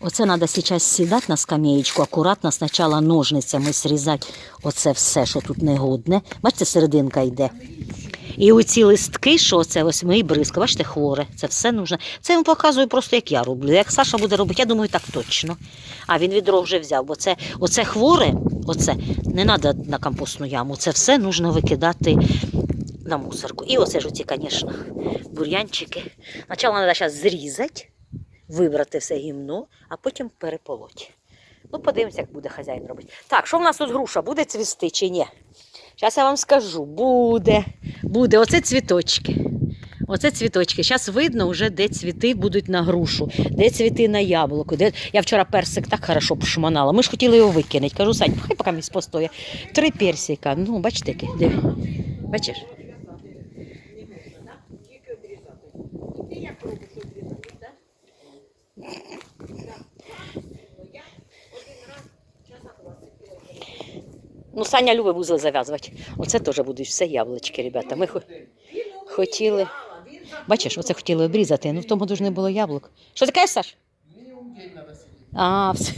Оце треба зараз сідати на скамеєчку, акуратно спочатку ножницями зрізати оце все, що тут негодне. Бачите, серединка йде. І оці листки, що це ось ми і бризка, бачите, хворе, це все нужно. Це я вам показую просто, як я роблю. Як Саша буде робити, я думаю, так точно. А він відро вже взяв, бо це оце хворе, оце не треба на компостну яму. Це все нужно викидати на мусорку. І оце ж оці, звісно, бур'янчики. Спочатку треба зараз зрізати, вибрати все гімно, а потім переполоть. Ну, подивимося, як буде хазяїн робити. Так, що в нас тут груша? Буде цвісти чи ні? Зараз я вам скажу, буде, буде. Оце цвіточки. Оце цвіточки. Зараз видно вже, де цвіти будуть на грушу, де цвіти на яблуко. Де... Я вчора персик так хорошо пошманала. Ми ж хотіли його викинути. Кажу, Сань, хай поки місць постоє. Три персика. Ну, бачите. Диви. Бачиш? Ну, Саня любить вузли зав'язувати. Оце теж будуть все яблучки, ребята. Ми хо- хотіли. Бачиш, оце хотіли обрізати, ну в тому ж не було яблук. Що кажеш, Саш? А, все.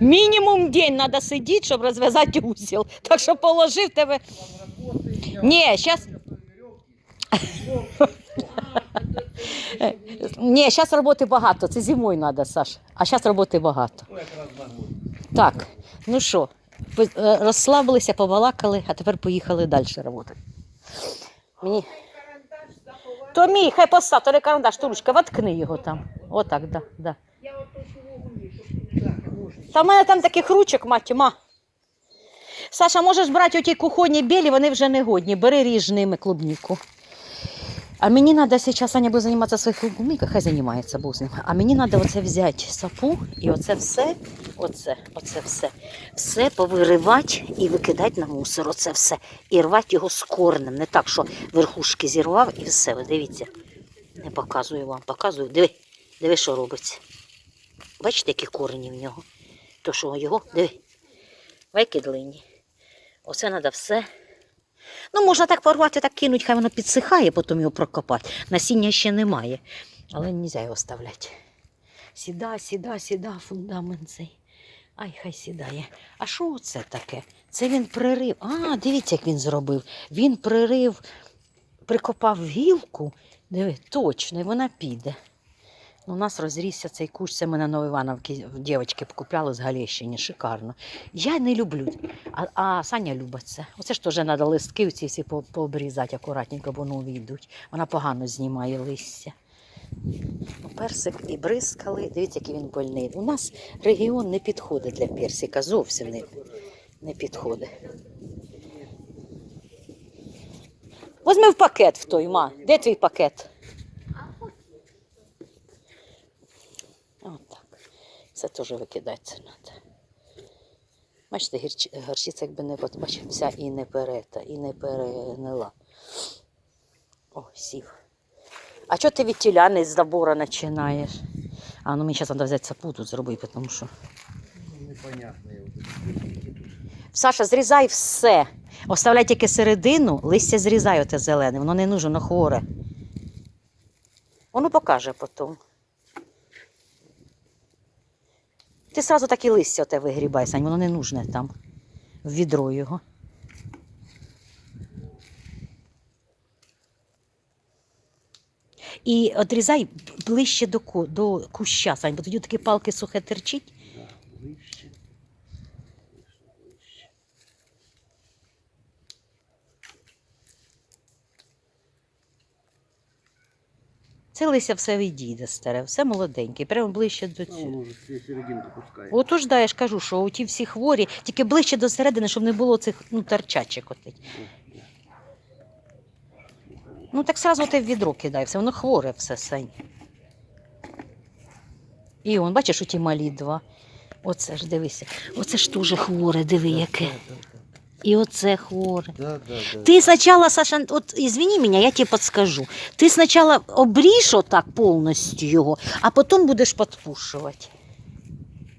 Мінімум день треба сидіти, щоб розв'язати узіл. Так що положив тебе. Ні, зараз. Ні, зараз роботи багато. Це зимою треба, Саш. А зараз роботи багато. Так, ну що, розслабилися, побалакали, а тепер поїхали далі працювати. Мені... То мій, хай постав, не карандаш, то ручка, воткни його там. Отак, да, да. Та в мене там таких ручок, мать, ма. Саша, можеш брати оті кухонні білі, вони вже не годні. Бери ріж ними клубніку. А мені треба зараз Аня буде займатися своїх клубниках, хай займається Бог з ним. А мені треба оце взяти сапу і оце все, оце, оце все, все повиривати і викидати на мусор. Оце все. І рвати його з корнем. Не так, що верхушки зірвав і все. Ви дивіться. Не показую вам, показую. Диви, диви, що робиться. Бачите, які корені в нього? То що його, диви. Викидлині. Оце треба все. Ну, можна так порвати, так кинуть, хай воно підсихає, потім його прокопати. Насіння ще немає, але не можна його оставляти. Сіда, сіда, сіда, фундамент цей. Ай, хай сідає. А що це таке? Це він пририв. А, дивіться, як він зробив. Він пририв, прикопав гілку. Диви, точно, і вона піде. У нас розрісся цей кущ, це ми на Новоівановці дівчатки купляли з Галещини, шикарно. Я не люблю, а, а Саня любить це. Оце ж теж треба листки ці всі по- пообрізати акуратненько, бо нові йдуть. Вона погано знімає листя. Ну, Персик і бризкали. Дивіться, який він больний. У нас регіон не підходить для персика, зовсім не, не підходить. Возьми в пакет в той, ма. Де твій пакет? Отак. Це теж викидається треба. Бачите, горчиця якби не бачите, вся і не перета, і не перегнила. О, сів. А чого ти від тіля не з забора починаєш? А ну мені зараз треба взяти сапу тут зробити, тому що. Непонятно. Саша, зрізай все. Оставляй тільки середину, листя зрізай оте зелене, воно не нужно, воно хворе. Воно покаже потім. Ти одразу так листя оте вигрібай, Сань, воно не нужне там. В відро його. І одрізай ближче до, до куща, Сань, бо тоді такі палки сухе терчить. Це листя все відійде старе, все молоденьке, прямо ближче до Ну, цього. Отож, да, я ж кажу, що ті всі хворі, тільки ближче до середини, щоб не було цих ну, торчачих отих. Ну так сразу ти в відро кидай, все, воно хворе все сень. І он, бачиш, оті малі два. Оце ж дивися. Оце ж дуже хворе, диви яке. І оце хворе. Да, да, да. Ты сначала, Саша, вот извини меня, я тебе подскажу. Ты сначала обріж отак повністю його, а потім будеш підпушувати.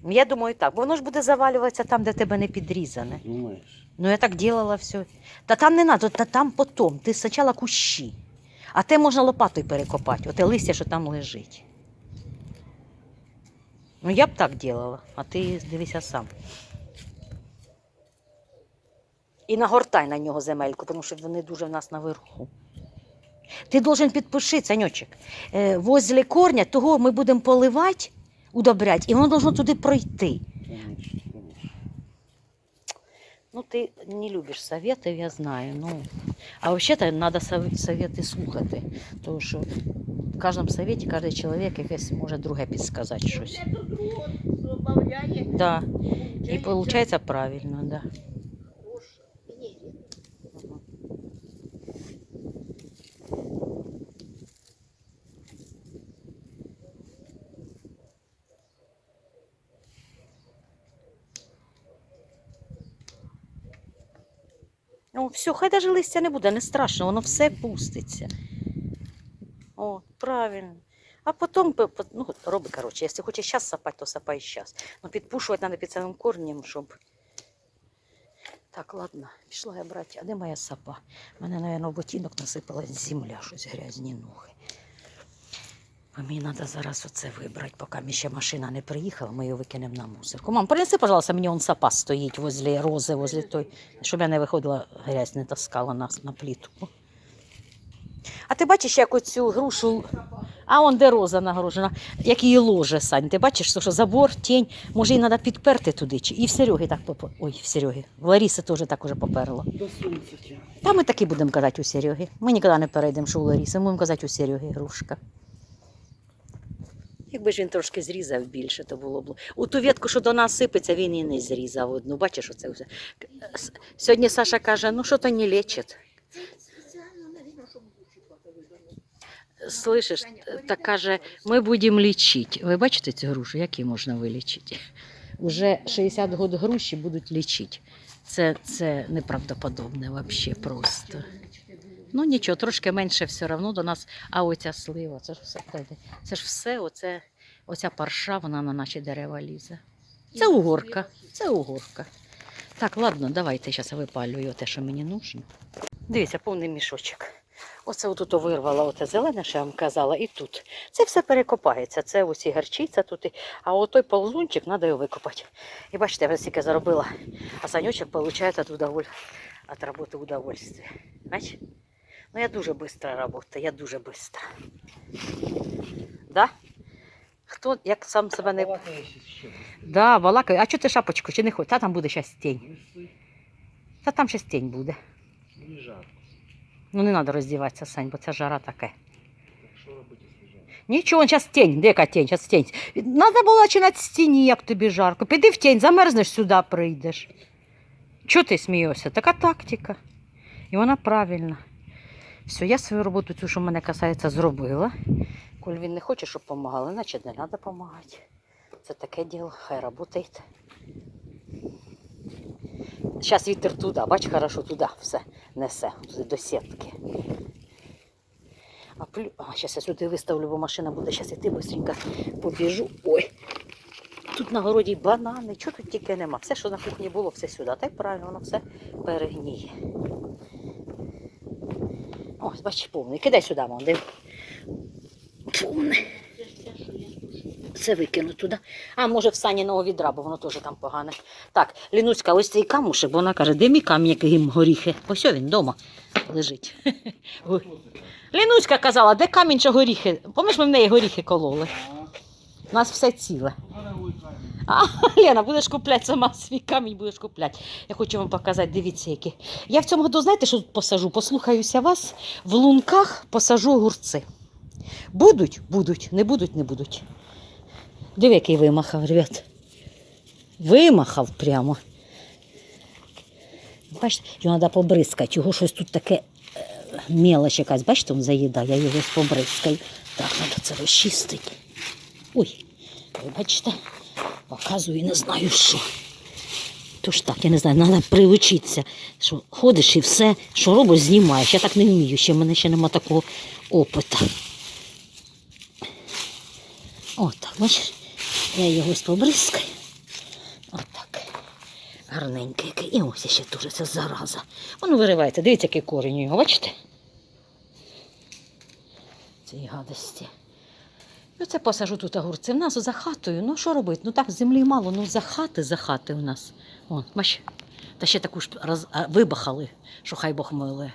Я думаю так, бо воно ж буде завалюватися там, де тебе не підрізане. Думаєш? Ну я так делала все. Та там не треба, та там потім. Ти спочатку кущі. А те можна лопатою перекопати, оте листя, що там лежить. Ну я б так делала, а ти дивися сам. І нагортай на нього земельку, тому що вони дуже в нас наверху. Ти должен підпиши, Саньочек. Е, возле корня того ми будемо поливати, удобрять, і воно должно туди пройти. Ну, ти не любиш советів, я знаю. Ну, а взагалі треба совети слухати. Тому що в кожному советі кожен чоловік якесь може друге підсказати щось. Да. І виходить правильно, да. Ну, все, хай даже листя не буде, не страшно, воно все пуститься. О, правильно. А потім, ну, роби, коротше, якщо хочеш зараз сапати, то сапай зараз. Ну, підпушувати треба під самим корнем, щоб. Так, ладно, пішла я брати. А де моя сапа? У мене, мабуть, ботинок насипала земля, щось грязні ноги. А мені треба зараз оце вибрати, поки мені ще машина не приїхала, ми її викинемо на мусорку. Мам, принеси, пожалуйста, мені он сапа стоїть возле рози, возле той, щоб я не виходила, грязь не таскала нас на плітку. А ти бачиш, як оцю грушу. А он де роза нагорожена, як її ложе, Сань. Ти бачиш, що забор, тінь, може її треба підперти туди. Чи... І в Сереги так попо. Ой, в Сереги. В Ларіси теж так уже поперло. До сонця. Та ми таки будемо казати у Сереги. Ми ніколи не перейдемо, що у Ларіси, ми будемо казати у Сереги грушка. Якби ж він трошки зрізав більше, то було б. У ту ветку, що до нас сипеться, він і не зрізав одну. Бачиш, оце все. Сьогодні Саша каже, ну що то не лечить. Слышиш, так каже, ми будемо лічити. Ви бачите цю грушу, як її можна вилічити? Уже 60 років груші будуть лічити. Це, це неправдоподобне взагалі просто. Ну нічого, трошки менше все одно до нас. А оця слива, це ж все, це ж все, оце, оця парша, вона на наші дерева лізе. Це угорка, це угорка. Так, ладно, давайте зараз випалюю те, що мені нужно. Дивіться, повний мішочок. Оце отут вирвала оте зелене, що я вам казала, і тут. Це все перекопається. Це усі гарчиця тут. А отой ползунчик треба його викопати. І бачите, я стільки заробила. А санючок отримує від роботи удовольствие. Бач? Ну я дуже швидко працюю, я дуже швидко. Да? Хто як сам себе не. Балакає. Да, балакаю. А чого ти шапочку? Чи не хочеш? Та там буде щас тінь. Та там щас тінь буде. Мені жарко. Ну не треба роздіватися, Сань, бо це жара таке. Так що робити? Нічого, зараз тінь, де яка тінь, зараз тінь. Надо було починати з тіні, як тобі жарко. Піди в тінь, замерзнеш сюди, прийдеш. Чого ти смієшся? Така тактика. І вона правильна. Все, я свою роботу, цю, що мене касається, зробила. Коль він не хоче, щоб допомагали, значить не треба допомагати. Це таке діло, хай працює. Зараз вітер туди, бач, хорошо туди все несе, туди до сітки. А, зараз я сюди виставлю, бо машина буде зараз йти быстренько побіжу. Ой. Тут на городі банани, чого тут тільки нема. Все, що на кухні було, все сюди. Та й правильно, воно все перегніє. Ось, бач, повний. Кидай сюди, мам, див. Повний. Це викину туди. А може в саніного відра, бо воно теж там погане. Так, Лінуцька, ось цей камушек, бо вона каже, де мій камінь, яким горіхи. Ось він вдома лежить. Лінуцька казала, де камінь чи горіхи? Помиш, ми в неї горіхи кололи. У нас все ціле. А, Лена, будеш купляти сама свій камінь, будеш купляти. Я хочу вам показати, дивіться, які. Я в цьому году, знаєте, що тут посажу? Послухаюся вас, в лунках посажу огурці. Будуть, будуть, не будуть, не будуть. Диви, який вимахав, ребят. Вимахав прямо. Бачите, його треба побризкати, його щось тут таке е, мелоч якась, бачите, він заїдає, я його побризкаю. Так, треба це розчистити. Ой, ви бачите, показую, не знаю що. Тож так, я не знаю, треба привчитися, що ходиш і все, що робиш, знімаєш. Я так не вмію, ще в мене ще нема такого опиту. Отак, бачиш, я його ось побризкаю. Отак. Гарненький який. І ось ще дуже це зараза. Воно виривається. Дивіться, який корінь у його, бачите? Цієї гадості. Оце посажу тут огурці. В нас за хатою. Ну що робити? Ну так землі мало, ну за хати, за хати у нас. Вон, бач. Та ще таку ж роз... вибахали, що хай Бог милує.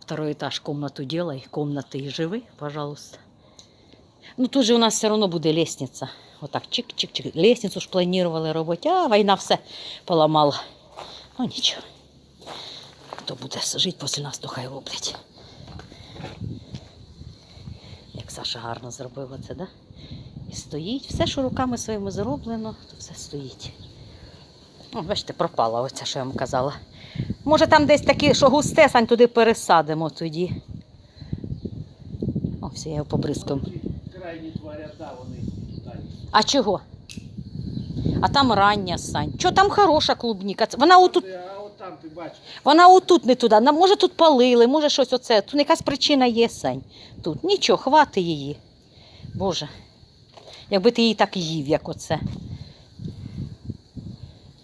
Второй этаж, комнату делай, комнаты и живи, пожалуйста. Ну тут же у нас все одно буде лестниця. Отак, чик-чик-чик. Лестницю ж планували робити, а війна все поламала. Ну нічого. Хто буде жити після нас, то хай роблять. Саша гарно зробила це, да? І стоїть. Все, що руками своїми зроблено, то все стоїть. О, бачите, пропала оця, що я вам казала. Може, там десь такі, що густе, сань туди пересадимо тоді. О, все, я його вони. А чого? А там рання сань. Що там хороша клубніка? Вона отут, там ти бачиш. вона отут не туди. Може тут палили, може щось оце. Тут якась причина є сань. Тут нічого, хвати її. Боже. Якби ти її так їв, як оце.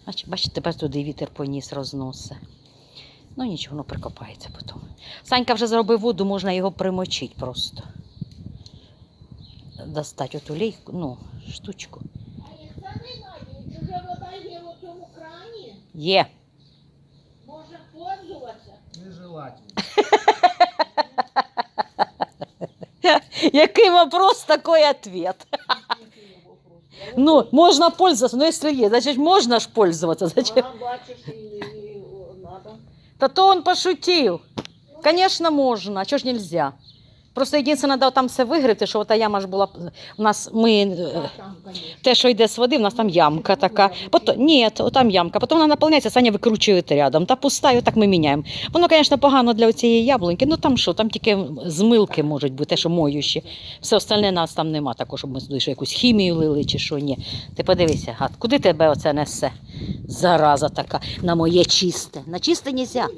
Бач, бачите, тепер туди вітер поніс, розносить. Ну нічого, воно прикопається потім. Санька вже зробив воду, можна його примочити просто. Достать оту лейку, ну, штучку. А їх це немає, чужа вода є в цьому крані. Є. Нежелательно. Який вопрос, такий ответ. Ну, можна пользоваться, ну якщо є, значить можна ж пользоваться. Значить... Ага, бачиш, і, і надо. Та то он пошутив. Конечно, можно, а чего ж нельзя? Просто єдине, треба там все вигрити, що ота яма ж була. У нас ми. е. Те, що йде з води, в нас там ямка така. Потім, ні, там ямка. Потім вона наповняється, Саня викручує рядом. Та пуста, і отак ми міняємо. Воно, звісно, погано для цієї яблуньки. Ну там що, там тільки змилки можуть бути, те, що моющі. Все остальне нас там нема такого, щоб ми туди що якусь хімію лили чи що. Ні. Ти подивися, гад, куди тебе оце несе? Зараза така, на моє чисте. На чисте нельзя.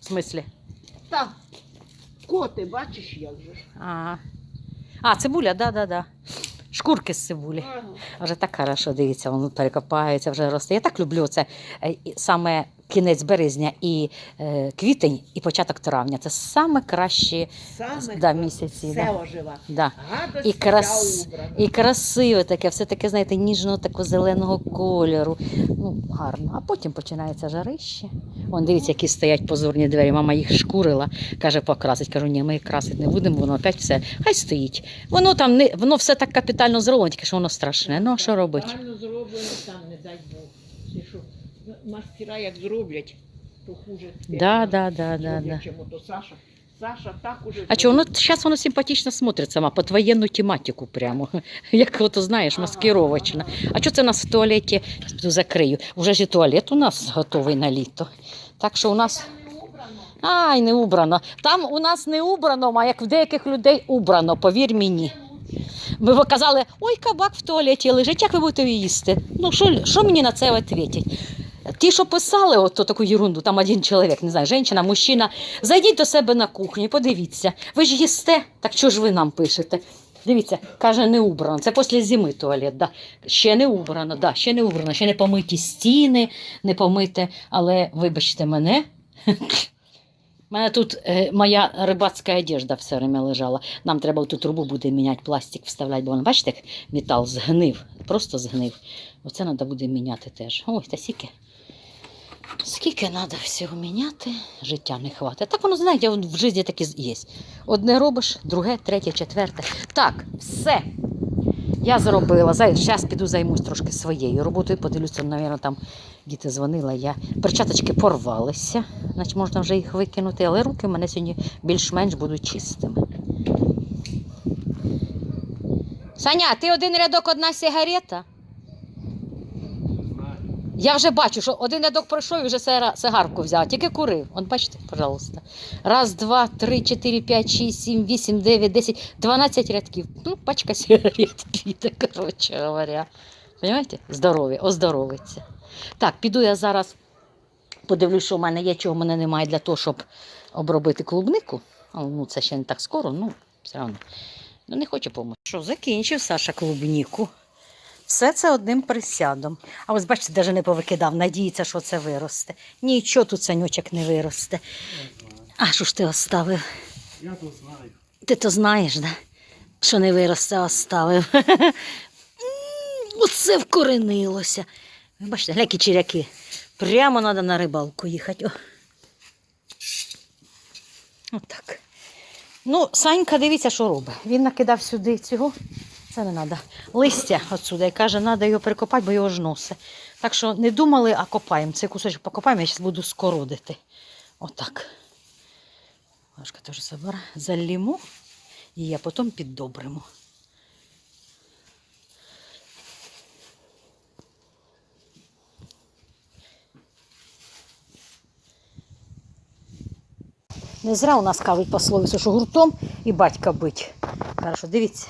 В смислі? Так, коти, бачиш, як же ж. Ага. А, цибуля, да, да, да. Шкурки з цибулі. Ага. Вже так хорошо, дивіться, воно перекопається, вже росте. Я так люблю це е, і саме кінець березня і е, квітень, і початок травня. Це саме кращі Саме да, місяці. все Да. ожива. Да. Гадость І крас- вся убрана. І красиве таке, все таке, знаєте, ніжного такого зеленого кольору. Ну, гарно. А потім починається жарище. Вон, дивіться, які стоять позорні двері. Мама їх шкурила, каже, покрасить. Кажу, ні, ми їх красити не будемо, воно опять все. Хай стоїть. Воно там не воно все так капітально зроблено, тільки що воно страшне. Ну, а що робити? Правильно зроблено там, не дай Бог. Що, мастера як зроблять, то хуже. Да, да, да, да, да. чим ото Саша. Саша так уже А чого воно зараз воно симпатично смотриться, ма, під воєнну тематику прямо. Як ото знаєш, маскировочна. А що це у нас в туалеті? Закрию. Уже ж і туалет у нас готовий на літо. Так що у нас. Ай, не убрано. Там у нас не убрано, а як в деяких людей убрано, повір мені. Ви б казали, ой, кабак в туалеті лежить, як ви будете їсти? Ну, що, мені на це відповідять? Ті, що писали от таку ерунду, там один чоловік, не знаю, жінка, мужчина, зайдіть до себе на кухню подивіться. Ви ж їсте, так що ж ви нам пишете? Дивіться, каже, не убрано. Це після зими туалет. Да. Ще не убрано, да, ще не убрано, ще не помиті стіни, не помите, але вибачте мене. У мене тут е, моя рибацька одежда все время лежала. Нам треба ту трубу буде міняти, пластик вставляти, бо бачите, як метал згнив, просто згнив. Оце треба буде міняти теж. Ой, та скільки. Скільки треба всього міняти, життя не хватить. Так воно, знаєте, в житті таке є. Одне робиш, друге, третє, четверте. Так, все. Я зробила. Зараз піду займусь трошки своєю роботою. Подивлюся, мабуть, там діти дзвонила. Я перчаточки порвалися, значить можна вже їх викинути, але руки в мене сьогодні більш-менш будуть чистими. Саня, ти один рядок, одна сигарета? Я вже бачу, що один рядок пройшов і вже сигарку взяв, тільки курив. От бачите, пожалуйста. Раз, два, три, чотири, п'ять, шість, сім, вісім, дев'ять, десять, дванадцять рядків. Ну, пачка сигарет піде, коротше говоря. Понимаєте? Здорові, оздоровиться. Так, піду я зараз подивлюсь, що в мене є, чого в мене немає для того, щоб обробити клубнику. Ну, це ще не так скоро, ну, все одно. Ну, не хочу допомогти. Що, закінчив Саша клубніку. Все це одним присядом. А ось бачите, навіть не повикидав, надіється, що це виросте. Нічого тут санючок не виросте. А що ж ти оставив? Я то знаю. Ти то знаєш, да? що не виросте, оставив. Оце вкоренилося. Ви бачите, глякі черяки. Прямо треба на рибалку їхати. О. Отак. Ну, Санька, дивіться, що робить. Він накидав сюди цього. Це не треба. Листя отсюди. І каже, треба його перекопати, бо його ж носить. Так що не думали, а копаємо. Цей кусочок покопаємо, я зараз буду скородити. Отак. Важко теж забираю. Залімо і я потім піддобримо. Не зря у нас кажуть пословицю, що гуртом і батька бить. Хорошо, дивіться,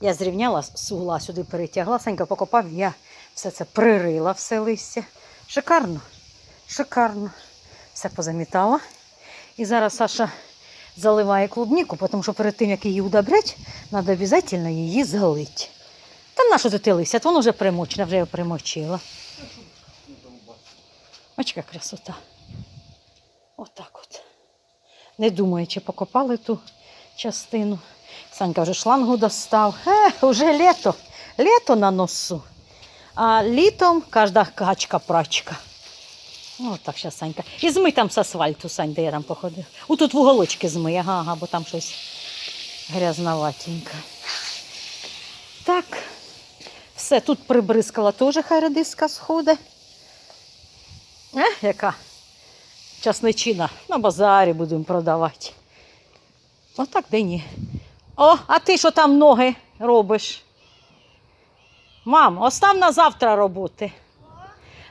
я зрівняла з угла сюди перетягла, Санька покопав, я все це пририла, все листя. Шикарно, шикарно. Все позамітала. І зараз Саша заливає клубніку, тому що перед тим, як її удобрять, треба обов'язково її залити. Та на що ти листя? Воно вже примочене, вже його примочила. Ось яка красота. Отак от. Не думаю, чи покопали ту частину. Санька вже шлангу достав. Е, вже літо. Літо на носу. А літом кожна качка прачка. Ну, так зараз Санька. І змий там з асфальту, Сань, де я там походив. У тут в уголочки змий, ага, ага, бо там щось грязноватенько. Так. Все, тут прибризкала теж хай редиска сходить. Е, яка часничина на базарі будемо продавати. Отак де ні. О, а ти що там ноги робиш? Мам, остав на завтра роботи.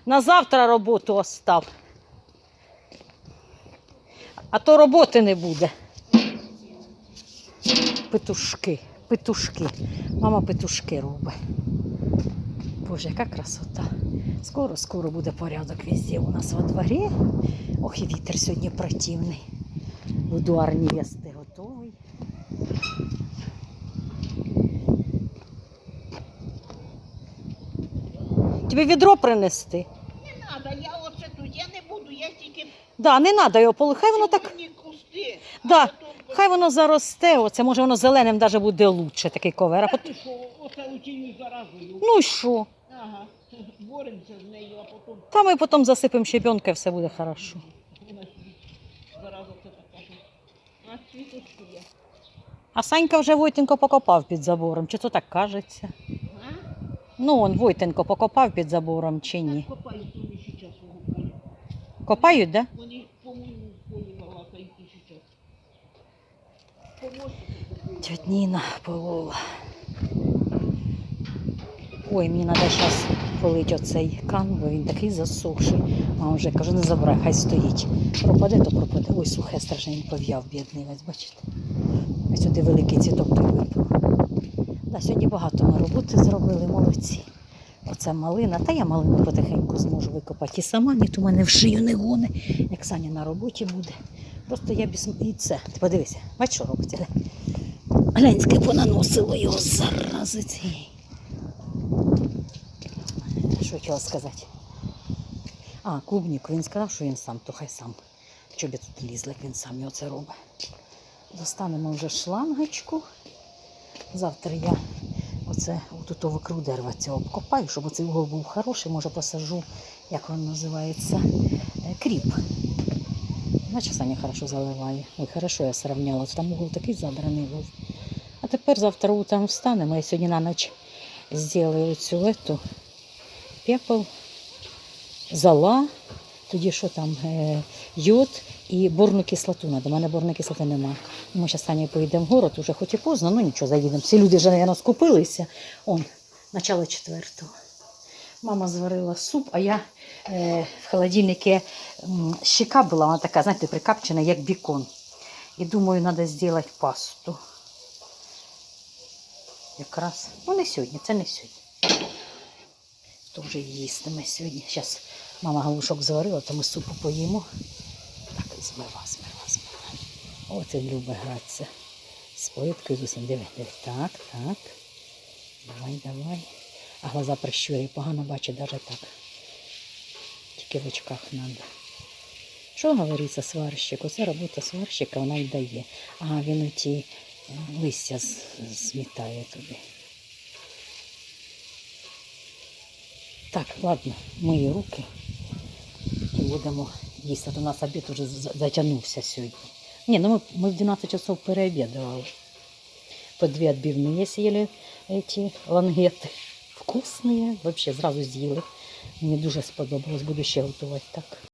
На завтра роботу остав. А то роботи не буде. Петушки, петушки. Мама петушки робить. Боже, яка красота. Скоро, скоро буде порядок везде у нас во дворі. Ох, і вітер сьогодні противний. Будуар невести готовий. Тобі відро принести. Не треба, я оце тут, я не буду, я тільки Да, не треба його полу. Хай воно так. Кусти. Да, а Хай воно заросте, оце може воно зеленим навіть буде лучше, такий ковер. А Та пот- ти що, оце у тіню заразою. Ну і що? Ага, боремося з нею, а потім Та ми потім засипемо щебенкою, все буде хорошо. зараза це така. А цвіточки є. А Санька вже Войтенко покопав під забором, чи то так кажеться? Ну, он Войтенко покопав під забором чи ні? Копають вони ще час свого поля. Копають, да? Вони, по-моєму, в полі балакають і ще час. Помощник такий. Тьоть Ніна полола. Ой, мені треба зараз полити оцей кан, бо він такий засохший. Мама вже каже, не забирай, хай стоїть. Пропаде, то пропаде. Ой, сухе страшне, він пов'яв, бідний, ось бачите. Ось сюди великий цвіток той Сьогодні багато ми роботи зробили, молодці. Оце малина. Та я малину потихеньку зможу викопати. І сама ні, то мене в шию не гоне, як Саня на роботі буде. Просто я без... І це. Ти подивися, бачиш, що робиться? глянь. Глянь, понаносило його зарази цієї. Що хотіла сказати? А, клубніку. Він сказав, що він сам, то хай сам. Щоб я тут лізла, як він сам його це робить. Достанемо вже шлангочку. Завтра я оце отут вокруг дерева цього обкопаю, щоб оцей угол був хороший, може посажу, як він називається, е, кріп. Бачиш, Саня хорошо заливає. Ой, хорошо я сравняла. Там угол такий задраний був. А тепер завтра утром встанемо. Я сьогодні на ніч зроблю цю пепел, зола, тоді що там, е, йод і борну кислоту. У мене борної кислоти нема. Ми зараз Саня поїдемо в город, уже хоч і поздно, ну нічого, заїдемо. Всі люди вже, мабуть, скупилися. Он, начало четвертого. Мама зварила суп, а я е, в холодильнику м, щека була, вона така, знаєте, прикапчена, як бікон. І думаю, треба зробити пасту. Якраз. Ну, не сьогодні, це не сьогодні. Хто вже їстиме сьогодні. Зараз мама галушок зварила, то ми супу поїмо. Так, змива, змива, змива. Оце любить гратися. З плиткою з усім. Диви, диви. Так, так. Давай, давай. А глаза прищурює, погано бачить навіть так. Тільки в очках треба. Що говориться сварщик? Оце робота сварщика, вона й дає. А він оті листя змітає туди. Так, ладно, мої руки будемо їсти. У нас обід уже затягнувся сьогодні. Ні, ну ми, ми в 12 часов переобідували. По дві відбивні з'їли ці лангети. Вкусні, взагалі зразу з'їли. Мені дуже сподобалось, буду ще готувати так.